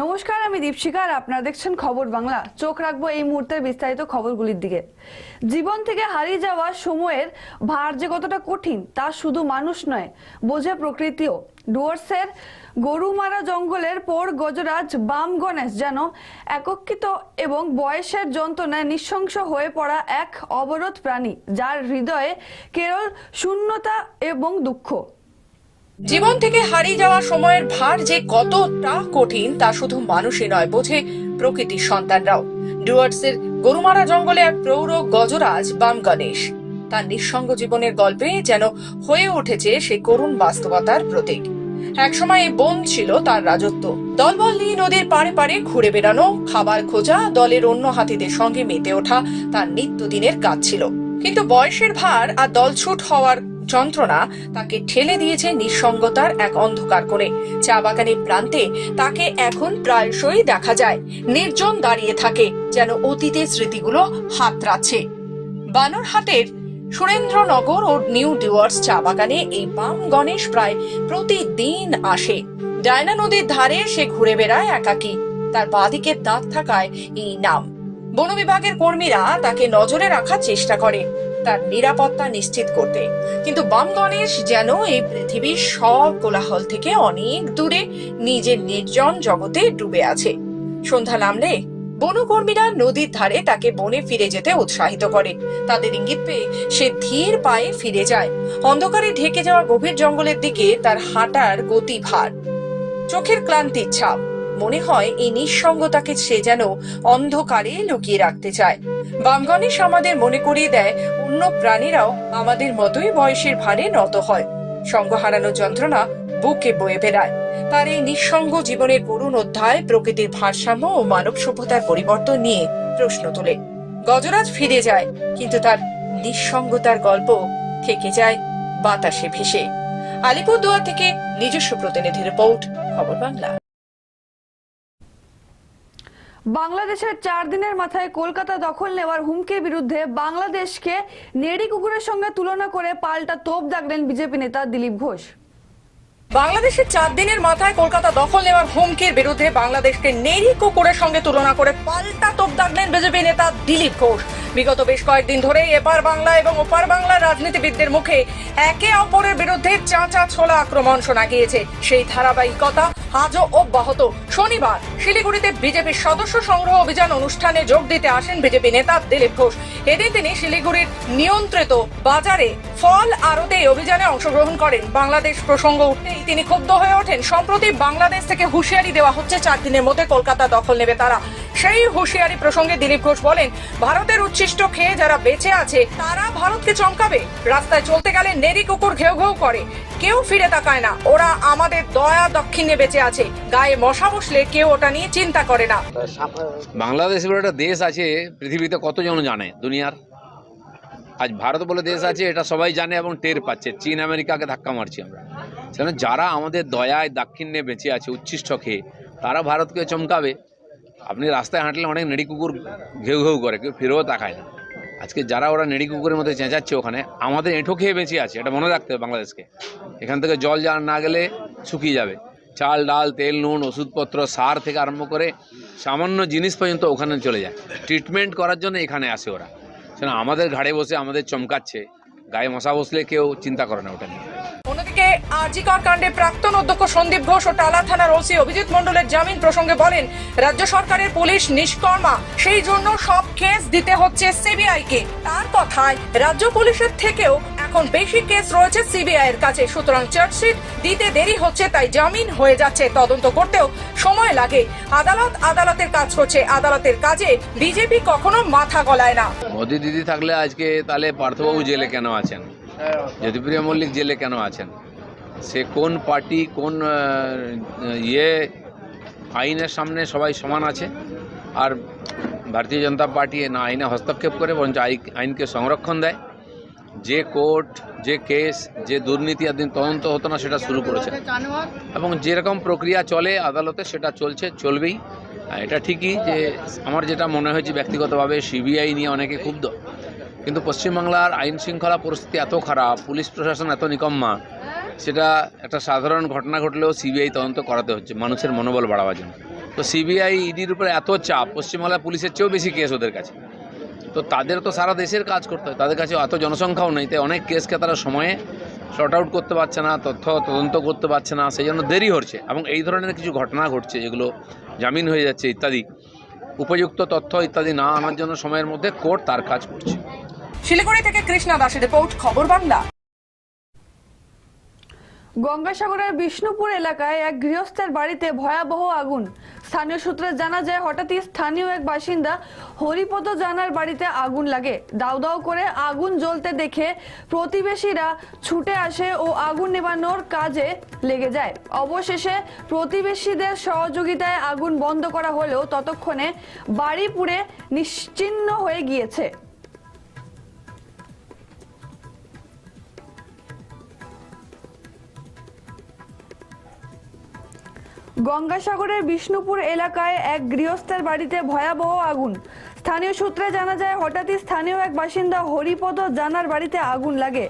নমস্কার, আমি দীপশিকা আর আপনারা দেখছেন খবর বাংলা। চোখ রাখব এই মুহূর্তের বিস্তারিত খবরগুলির দিকে। জীবন থেকে হারিয়ে যাওয়া সময়ের ভার যে কতটা কঠিন, তা শুধু মানুষ নয়, বোঝে প্রকৃতিও। ডুয়ার্সের গরুমারা জঙ্গলের পোর গজরাজ বাম গণেশ যেন একক্ষিত এবং বয়সের যন্ত্রণায় নিঃশংস হয়ে পড়া এক অবরোধ প্রাণী, যার হৃদয়ে কেরল শূন্যতা এবং দুঃখ। জীবন থেকে হারিয়ে যাওয়া সময়ের ভার যে কতটা কঠিন তা শুধু মানুষই নয়, বোঝে প্রকৃতির সন্তানরাও। ডুয়ার্টসের গরুমারা জঙ্গলে এক প্রৌঢ় গজরাজ বাম গণেশ। তার নিঃসঙ্গ জীবনের গল্পে যেন হয়ে উঠেছে সে করুণ বাস্তবতার প্রতীক। একসময় বন ছিল তার রাজত্ব। দলবল নিয়ে নদীর পাড়ে পাড়ে ঘুরে বেড়ানো, খাবার খোঁজা, দলের অন্য হাতিদের সঙ্গে মেতে ওঠা তার নিত্যদিনের কাজ ছিল। কিন্তু বয়সের ভার আর দলছুট হওয়ার যন্ত্রণা তাকে ঠেলে দিয়েছে নিঃসঙ্গতার এক অন্ধকার করে চা বাগানের প্রান্তে তাকে এখন প্রায়শই দেখা যায়। নির্জন দাঁড়িয়ে থাকে, যেন অতীতের স্মৃতিগুলো হাতড়াচ্ছে। বানরহাটের সুরেন্দ্রনগর ও নিউ ডিওয়ার্স চা বাগানে এই বাম গণেশ প্রায় প্রতিদিন আসে। ডায়না নদীর ধারে সে ঘুরে বেড়ায় একাকী। তার বাঁদিকে দাঁত থাকায় এই নাম। বন বিভাগের কর্মীরা তাকে নজরে রাখার চেষ্টা করে। তার নিরাপত্তা নিশ্চিত করতে। কিন্তু বাম গণেশ যেন এই পৃথিবীর সব কোলাহল থেকে অনেক দূরে নিজের নির্জন জগতে ডুবে আছে। সন্ধ্যা নামলে বনকর্মীরা নদীর ধারে তাকে বনে ফিরে যেতে উৎসাহিত করে। তাদের ইঙ্গিত পেয়ে সে ধীর পায়ে ফিরে যায়। অন্ধকারে ঢেকে যাওয়া গভীর জঙ্গলের দিকে তার হাঁটার গতি ভার। চোখের ক্লান্তির ছাপ। মনে হয় এই নিঃসঙ্গতাকে সে যেন অন্ধকারে লুকিয়ে রাখতে চায়। বামগণেশ আমাদের মনে করিয়ে দেয়, অন্য প্রাণীরাও আমাদের মতোই বয়সের ভারে নত হয়। সঙ্গ হারানোর যন্ত্রণা বুকে বয়ে বেড়ায়। তার এই নিঃসঙ্গ জীবনের করুণ অধ্যায় প্রকৃতির ভারসাম্য ও মানব সভ্যতার পরিবর্তন নিয়ে প্রশ্ন তোলে। গজরাজ ফিরে যায়, কিন্তু তার নিঃসঙ্গতার গল্প থেকে যায় বাতাসে ভেসে। আলিপুরদুয়ার থেকে নিজস্ব প্রতিনিধি রিপোর্ট, খবর বাংলা। বাংলাদেশের চার দিনের মাথায় কলকাতা দখল নেওয়ার হুমকির বিরুদ্ধে বাংলাদেশকে নেড়ি কুকুরের সঙ্গে তুলনা করে পাল্টা তোপ দাগলেন বিজেপি নেতা দিলীপ ঘোষ। বাংলাদেশের চার দিনের মাথায় কলকাতা দখল নেওয়ার হুমকির বিরুদ্ধে বাংলাদেশকে নেড়ি কুকুরের সঙ্গে তুলনা করে পাল্টা তোপ দাগলেন বিজেপি নেতা দিলীপ ঘোষ। বিগত বেশ কয়েকদিন ধরে এপার বাংলা এবং ওপার বাংলার রাজনীতিবিদদের মুখে একে অপরের বিরুদ্ধে চাঁচা ছোলা আক্রমণ শোনা গিয়েছে। সেই ধারাবাহিকতা আজও অব্যাহত। শনিবার শিলিগুড়িতে বিজেপির সদস্য সংগ্রহ অভিযান অনুষ্ঠানে যোগ দিতে আসেন বিজেপি নেতা দিলীপ ঘোষ। এদিন তিনি শিলিগুড়ির নিয়ন্ত্রিত বাজারে ফল আড়তে অভিযানে অংশগ্রহণ করেন। বাংলাদেশ প্রসঙ্গ উঠতেই তিনি ক্ষুব্ধ হয়ে ওঠেন। সম্প্রতি বাংলাদেশ থেকে হুঁশিয়ারি দেওয়া হচ্ছে, চার দিনের মধ্যে কলকাতা দখল নেবে তারা। সেই হুঁশিয়ারি প্রসঙ্গে দিলীপ ঘোষ বলেন, ভারতের উচ্ছিষ্ট খেয়ে যারা বেঁচে আছে, তারা ভারতকে চমকাবে। রাস্তায় চলতে গেলে নেরি কুকুর ঘেউ ঘেউ করে। কেউ ফিরে তাকায় না। ওরা আমাদের দয়া দক্ষিণে বেঁচে আছে। গায়ে মশা বসলে কেউ ওটা নিয়ে চিন্তা করে না। বাংলাদেশ বলে একটা দেশ আছে, পৃথিবীতে কতজন জানে দুনিয়ার? আজ ভারত বলে দেশ আছে, এটা সবাই জানে এবং টের পাচ্ছে। চীন আমেরিকাকে ধাক্কা মারছি আমরা। সেখানে যারা আমাদের দয়ায় দাক্ষিণ্যে বেঁচে আছে, উচ্ছিষ্ট খেয়ে, তারা ভারতকে চমকাবে। আপনি রাস্তায় হাঁটলে অনেক নেড়ি কুকুর ঘেউ ঘেউ করে, কেউ ফিরেও তাকায় না। আজকে যারা ওরা নেড়ি কুকুরের মধ্যে চেঁচাচ্ছে ওখানে, আমাদের এঁঠো খেয়ে বেঁচে আছে, এটা মনে রাখতে হবে বাংলাদেশকে। এখান থেকে জল যা না গেলে শুকিয়ে যাবে। চাল, ডাল, তেল, নুন, ওষুধপত্র, সার থেকে আরম্ভ করে সামান্য জিনিস পর্যন্ত ওখানে চলে যায়। ট্রিটমেন্ট করার জন্য এখানে আসে ওরা। সেন আমাদের ঘাড়ে বসে আমাদের চমকাচ্ছে, গায়ে মশা বসলে কেউ চিন্তা করে না ওটা নিয়ে। আরজিকর কাণ্ডে প্রাক্তন অধ্যক্ষ সন্দীপ ঘোষ ও টালা থানার ওসি অভিজিৎ মণ্ডলের জামিন প্রসঙ্গে বলেন, রাজ্য সরকারের পুলিশ নিষ্কর্মা, সেই জন্য সব কেস দিতে হচ্ছে সিবিআই কে তার কথায় রাজ্য পুলিশের থেকেও এখন বেশি কেস রয়েছে সিবিআই এর কাছে। সুতরাং চার্জশিট দিতে দেরি হচ্ছে, তাই জামিন হয়ে যাচ্ছে। তদন্ত করতেও সময় লাগে। আদালত আদালতের কাজ করছে। আদালতের কাজে বিজেপি কখনো মাথা গলায় না। মোদি দিদি থাকলে আজকে তাহলে পার্থবাবু জেলে কেন আছেন? জ্যোতিপ্রিয় মল্লিক জেলে কেন আছেন? সে কোন পার্টি, কোন ইয়ে আইনের সামনে সবাই সমান আছে। আর ভারতীয় জনতা পার্টি না আইনে হস্তক্ষেপ করে, বরঞ্চ আই- আইনকে সংরক্ষণ দেয়। যে কোর্ট, যে কেস, যে দুর্নীতি এতদিন তদন্ত হতো না, সেটা শুরু করেছে। এবং যেরকম প্রক্রিয়া চলে আদালতে, সেটা চলছে, চলবেই। এটা ঠিকই যে আমার যেটা মনে হয়েছে ব্যক্তিগতভাবে সিবিআই নিয়ে অনেকে ক্ষুব্ধ। কিন্তু পশ্চিমবাংলার আইন শৃঙ্খলা পরিস্থিতি এত খারাপ, পুলিশ প্রশাসন এত নিকম্মা সেটা একটা সাধারণ ঘটনা ঘটলেও সিবিআই তদন্ত করাতে হচ্ছে, মানুষের মনোবল বাড়াবার জন্য। তো সিবিআই ইডির উপরে এত চাপ পশ্চিমবাংলা পুলিশের চেয়েও বেশি কেস ওদের কাছে। তো তাদের তো সারা দেশের কাজ করতে হয়, তাদের কাছে এত জনসংখ্যাও নেই, তাই অনেক কেসকে তারা সময়ে শর্ট আউট করতে পারছে না, তথ্য তদন্ত করতে পারছে না, সেই জন্য দেরি হচ্ছে। এবং এই ধরনের কিছু ঘটনা ঘটছে, যেগুলো জামিন হয়ে যাচ্ছে ইত্যাদি, উপযুক্ত তথ্য ইত্যাদি না আনার জন্য সময়ের মধ্যে কোর্ট তার কাজ করছে। শিলিগুড়ি থেকে কৃষ্ণা দাসের রিপোর্ট, খবর বাংলা। গঙ্গাসাগরের বিষ্ণুপুর এলাকায় এক গৃহস্থের বাড়িতে ভয়াবহ আগুন। স্থানীয় সূত্রে জানা যায়, হঠাৎই স্থানীয় এক বাসিন্দা হরিপদ জানার বাড়িতে আগুন লাগে। দাউ দাউ করে আগুন জ্বলতে দেখে প্রতিবেশীরা ছুটে আসে ও আগুন নেভানোর কাজে লেগে যায়। অবশেষে প্রতিবেশীদের সহযোগিতায় আগুন বন্ধ করা হলেও ততক্ষণে বাড়ি পুড়ে নিশ্চিহ্ন হয়ে গিয়েছে। গঙ্গাসাগরের বিষ্ণুপুর এলাকায় এক গৃহস্থের বাড়িতে ভয়াবহ আগুন। স্থানীয় সূত্রে জানা যায় হঠাৎই স্থানীয় এক বাসিন্দা হরিপদ জানার বাড়িতে আগুন লাগে।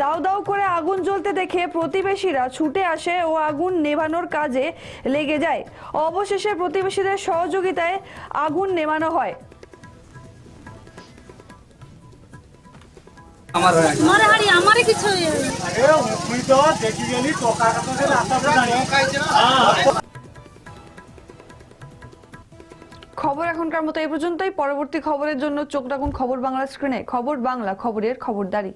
দাউ দাউ করে আগুন জ্বলতে দেখে প্রতিবেশীরা ছুটে আসে ও আগুন নেভানোর কাজে লেগে যায়। অবশেষে প্রতিবেশীদের সহযোগিতায় আগুন নেভানো হয়। আমারে কিছু খবর এখনকার মতো এই পর্যন্তই। পরবর্তী খবরের জন্য চোখ রাখুন খবর বাংলা স্ক্রিনে। খবর বাংলা, খবরের খবরদারি।